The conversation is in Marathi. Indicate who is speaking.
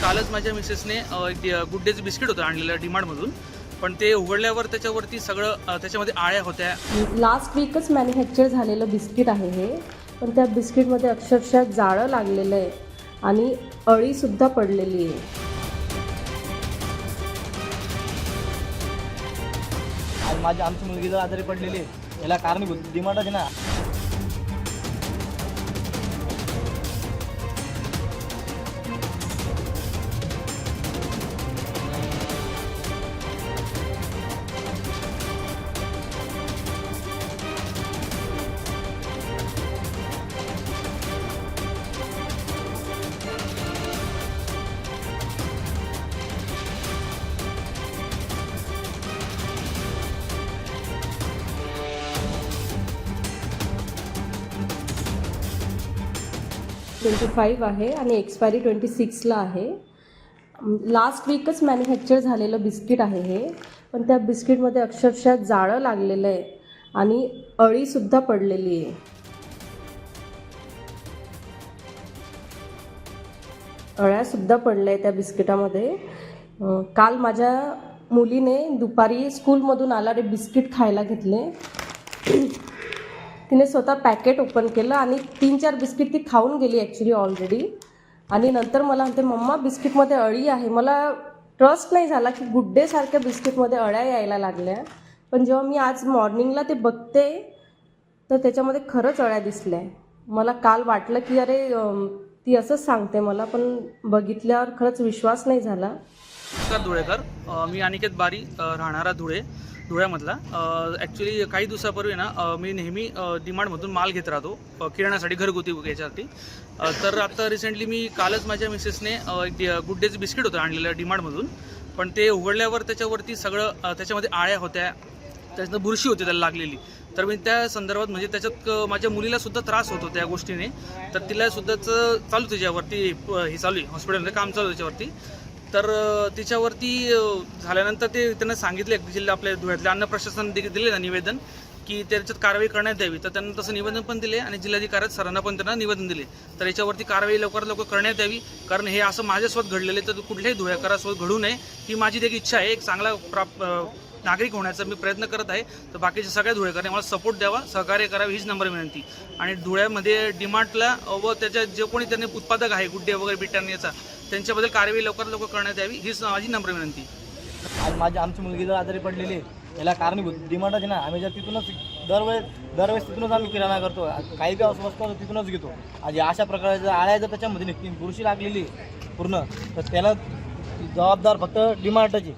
Speaker 1: कालच माझ्या मिसेसने एक गुड डेचं बिस्किट होतं आणलेलं डिमार्टमधून. पण ते उघडल्यावर त्याच्यावरती सगळं त्याच्यामध्ये आळ्या होत्या.
Speaker 2: लास्ट वीकच मॅन्युफॅक्चर झालेलं बिस्किट आहे हे. पण त्या बिस्किटमध्ये अक्षरशः जाळं लागलेलं आहे आणि अळीसुद्धा पडलेली आहे.
Speaker 3: आणि माझी आमची मुलगी जर आजारी पडलेली आहे याला कारणीभूत डिमांड आहे ना.
Speaker 2: ट्वेंटी फाईव्ह आहे आणि एक्सपायरी ट्वेंटी सिक्सला आहे. लास्ट वीकच मॅन्युफॅक्चर झालेलं बिस्किट आहे हे. पण त्या बिस्किटमध्ये अक्षरशः जाळं लागलेलं आहे आणि अळीसुद्धा पडलेली आहे. अळ्यासुद्धा पडल्या आहे त्या बिस्किटामध्ये. काल माझ्या मुलीने दुपारी स्कूलमधून आला रे बिस्किट खायला घेतले. तिने स्वतः पॅकेट ओपन केलं आणि तीन चार बिस्किट ती खाऊन गेली ॲक्च्युली ऑलरेडी आणि नंतर मला म्हणते मम्मा बिस्किटमध्ये अळी आहे. मला ट्रस्ट नाही झाला की गुड्डेसारख्या बिस्किटमध्ये अळ्या यायला लागल्या. पण जेव्हा मी आज मॉर्निंगला ते बघते तर त्याच्यामध्ये खरंच अळ्या दिसल्या. मला काल वाटलं की अरे ती असंच सांगते मला. पण बघितल्यावर खरंच विश्वास नाही झाला.
Speaker 1: नमस्कार धुळेकर मी अनिकेत बारी राहणारा धुळे. धुळ्यामधला. ॲक्च्युली काही दिवसापूर्वी ना मी नेहमी डिमांडमधून डिमार्टमधून माल घेत राहतो किराणासाठी किराण्यासाठी घरगुती याच्यासाठी. तर आता रिसेंटली मी कालच माझ्या मिसेसने एक गुड डेचं बिस्किट होतं आणलेलं डिमार्टमधून पण ते उघडल्यावर त्याच्यावरती सगळं त्याच्यामध्ये आळ्या होत्या त्याच्यात बुरशी होती त्याला लागलेली. तर मी त्या संदर्भात म्हणजे त्याच्यात माझ्या मुलीला सुद्धा त्रास होतो त्या गोष्टीने. तर तिला सुद्धाच चालू त्याच्यावरती हे चालू आहे हॉस्पिटलमध्ये काम चालू आहे त्याच्यावरती तर त्याच्यावरती तिच्यावरती झाल्यानंतर ते त्यांना सांगितले जिल्हा आपल्या धुळ्यातले अन्न प्रशासन देखील दिले ना निवेदन की त्याच्यात कारवाई करण्यात यावी तर त्यांना तसं निवेदन पण दिले आणि जिल्हाधिकारी सरांना पण त्यांना निवेदन दिले. तर याच्यावरती कारवाई लवकरात लवकर करण्यात यावी कारण हे असं माझ्यासोबत घडलेलं आहे तर कुठल्याही धुळ्याकरासोबत घडू नये. ही माझी देखील इच्छा आहे एक चांगला प्राप नागरिक होण्याचा मी प्रयत्न करत आहे. तर बाकीच्या सगळ्या धुळेकरांनी मला सपोर्ट द्यावा सहकार्य करावे हीच नंबर विनंती. आणि धुळ्यामध्ये डिमार्टला व त्याच्या जे कोणी त्यांनी उत्पादक आहे गुड्डे वगैरे बिटान त्यांच्याबद्दल कारवाई लवकरात लवकर करण्यात यावी हीच माझी नम्र विनंती.
Speaker 3: आज माझी आमची मुलगी जर आजारी पडलेली आहे याला कारणीभूत डिमांड आहे ना आम्ही जर तिथूनच दरवेळेस दरवेळेस तिथूनच आम्ही किराणा करतो काही काही असं तिथूनच घेतो. आज अशा प्रकारच्या आळ्या जर त्याच्यामध्ये निघतील बुरशी लागलेली पूर्ण तर त्याला जबाबदार फक्त डिमार्टची